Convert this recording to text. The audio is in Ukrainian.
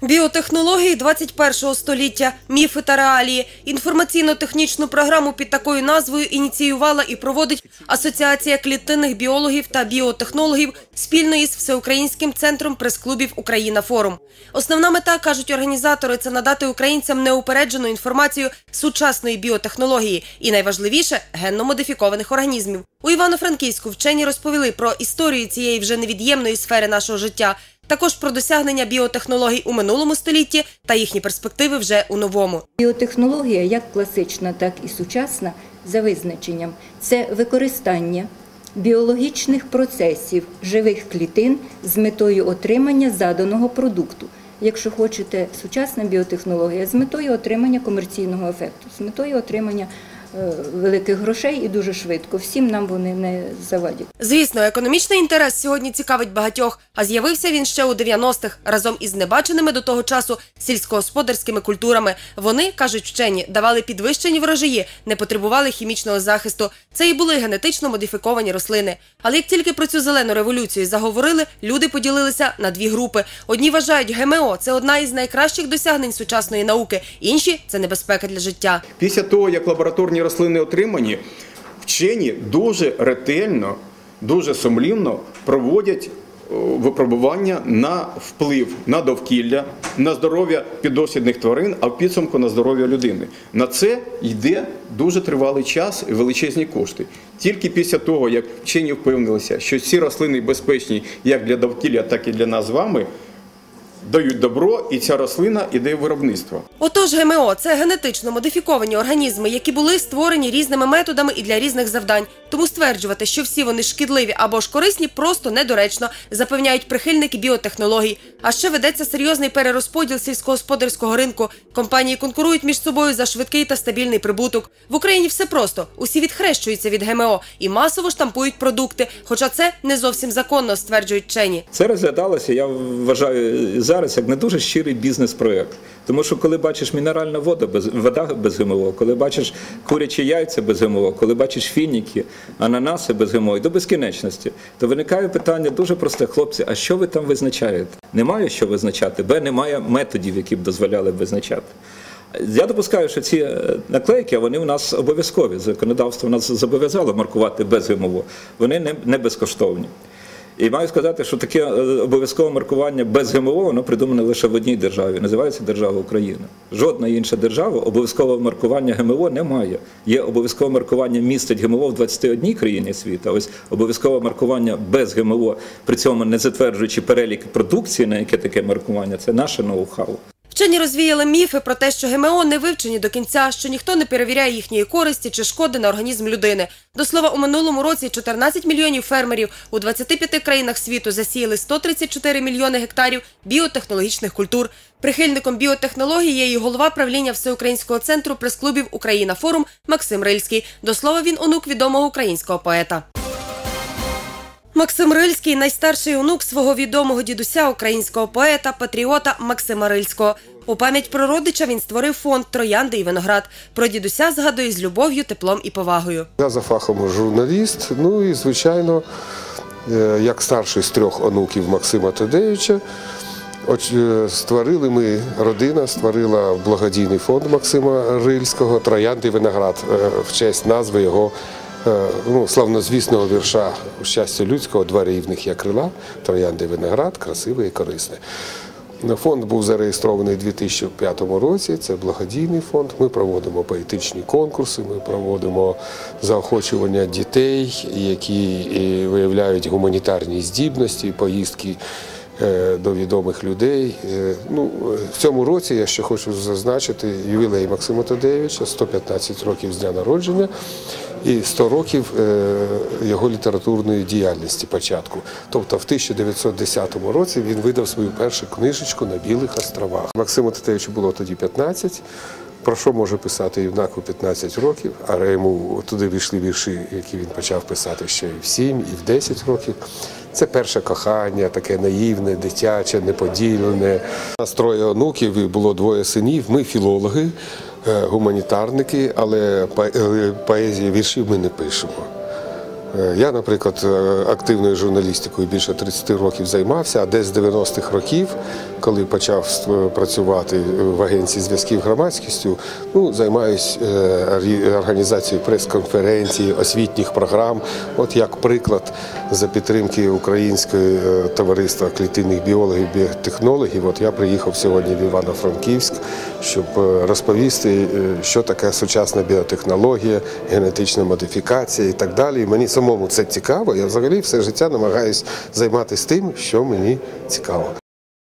Біотехнології 21 століття, міфи та реалії. Інформаційно-технічну програму під такою назвою ініціювала і проводить Асоціація клітинних біологів та біотехнологів спільно із Всеукраїнським центром прес-клубів Україна Форум. Основна мета, кажуть організатори, це надати українцям неупереджену інформацію сучасної біотехнології і найважливіше генно-модифікованих організмів. У Івано-Франківську вчені розповіли про історію цієї вже невід'ємної сфери нашого життя. Також про досягнення біотехнологій у минулому столітті та їхні перспективи вже у новому. Біотехнологія, як класична, так і сучасна, за визначенням, це використання біологічних процесів живих клітин з метою отримання заданого продукту. Якщо хочете, сучасна біотехнологія з метою отримання комерційного ефекту, з метою отримання великих грошей і дуже швидко. Всім нам вони не завадять. Звісно, економічний інтерес сьогодні цікавить багатьох, а з'явився він ще у 90-х разом із небаченими до того часу сільськогосподарськими культурами. Вони кажуть вчені, давали підвищені врожаї, не потребували хімічного захисту. Це і були генетично модифіковані рослини. Але як тільки про цю зелену революцію заговорили, люди поділилися на дві групи. Одні вважають ГМО це одна із найкращих досягнень сучасної науки, інші це небезпека для життя. Після того, як лабораторні рослини отримані, вчені дуже ретельно, дуже сумлінно проводять випробування на вплив на довкілля, на здоров'я піддослідних тварин, а в підсумку на здоров'я людини. На це йде дуже тривалий час і величезні кошти. Тільки після того, як вчені впевнилися, що ці рослини безпечні як для довкілля, так і для нас з вами, дають добро, і ця рослина йде в виробництво. Отож, ГМО це генетично модифіковані організми, які були створені різними методами і для різних завдань. Тому стверджувати, що всі вони шкідливі або ж корисні, просто недоречно, запевняють прихильники біотехнологій. А ще ведеться серйозний перерозподіл сільськогосподарського ринку. Компанії конкурують між собою за швидкий та стабільний прибуток. В Україні все просто: усі відхрещуються від ГМО і масово штампують продукти. Хоча це не зовсім законно, стверджують вчені. Це розглядалося, я вважаю зараз як не дуже щирий бізнес-проект. Тому що коли бачиш мінеральна вода без вода без ГМО, коли бачиш курячі яйця без ГМО, коли бачиш фініки, ананаси без ГМО і до безкінечності, то виникає питання дуже просте, хлопці, а що ви там визначаєте? Немає що визначати, б немає методів, які б дозволяли б визначати. Я допускаю, що ці е, наклейки вони у нас обов'язкові. Законодавство нас зобов'язало маркувати без ГМО. Вони не безкоштовні. І маю сказати, що таке е, обов'язкове маркування без ГМО воно придумане лише в одній державі. Називається держава Україна. Жодна інша держава обов'язкового маркування ГМО не має. Є обов'язкове маркування містить ГМО в 21 країні світу. Ось обов'язкове маркування без ГМО, при цьому не затверджуючи перелік продукції, на яке таке маркування, це наше ноу-хау. Вчені розвіяли міфи про те, що ГМО не вивчені до кінця, що ніхто не перевіряє їхньої користі чи шкоди на організм людини. До слова, у минулому році 14 мільйонів фермерів у 25 країнах світу засіяли 134 мільйони гектарів біотехнологічних культур. Прихильником біотехнології є і голова правління Всеукраїнського центру прес-клубів Україна Форум Максим Рильський. До слова, він онук відомого українського поета. Максим Рильський найстарший онук свого відомого дідуся, українського поета, патріота Максима Рильського. У пам'ять про родича він створив фонд Троянди і виноград. Про дідуся згадує з любов'ю, теплом і повагою. Я за фахом журналіст. Ну і звичайно, е, як старший з трьох онуків Максима Тадеюча, е, створили ми, родина створила благодійний фонд Максима Рильського Троянди і виноград е, в честь назви його. Е, Ну, славнозвісного вірша щастя людського, два рівних я крила, троянди виноград, красиве і корисне. Фонд був зареєстрований у 2005 році. Це благодійний фонд. Ми проводимо поетичні конкурси, ми проводимо заохочування дітей, які виявляють гуманітарні здібності, поїздки до відомих людей. Е, Ну, в цьому році я ще хочу зазначити ювілей Максима Тадеєвича, 115 років з дня народження і 100 років е, його літературної діяльності початку. Тобто в 1910 році він видав свою першу книжечку на Білих островах. Максиму Татевичу було тоді 15. Про що може писати юнак у 15 років, а йому туди війшли вірші, які він почав писати ще і в 7, і в 10 років. Це перше кохання, таке наївне, дитяче, неподілене. Нас троє онуків було двоє синів. Ми філологи, е, гуманітарники, але е, поезії віршів ми не пишемо. Е, Я, наприклад, е, активною журналістикою більше 30 років займався, а десь з 90-х років, коли почав працювати в агенції зв'язків громадськістю, ну, займаюся організацією прес-конференцій, освітніх програм. От як приклад за підтримки Українського е, товариства клітинних біологів, біотехнологів, от я приїхав сьогодні в Івано-Франківськ, щоб е, розповісти, е, що таке сучасна біотехнологія, генетична модифікація і так далі. Мені самому це цікаво. Я взагалі все життя намагаюся займатися тим, що мені цікаво.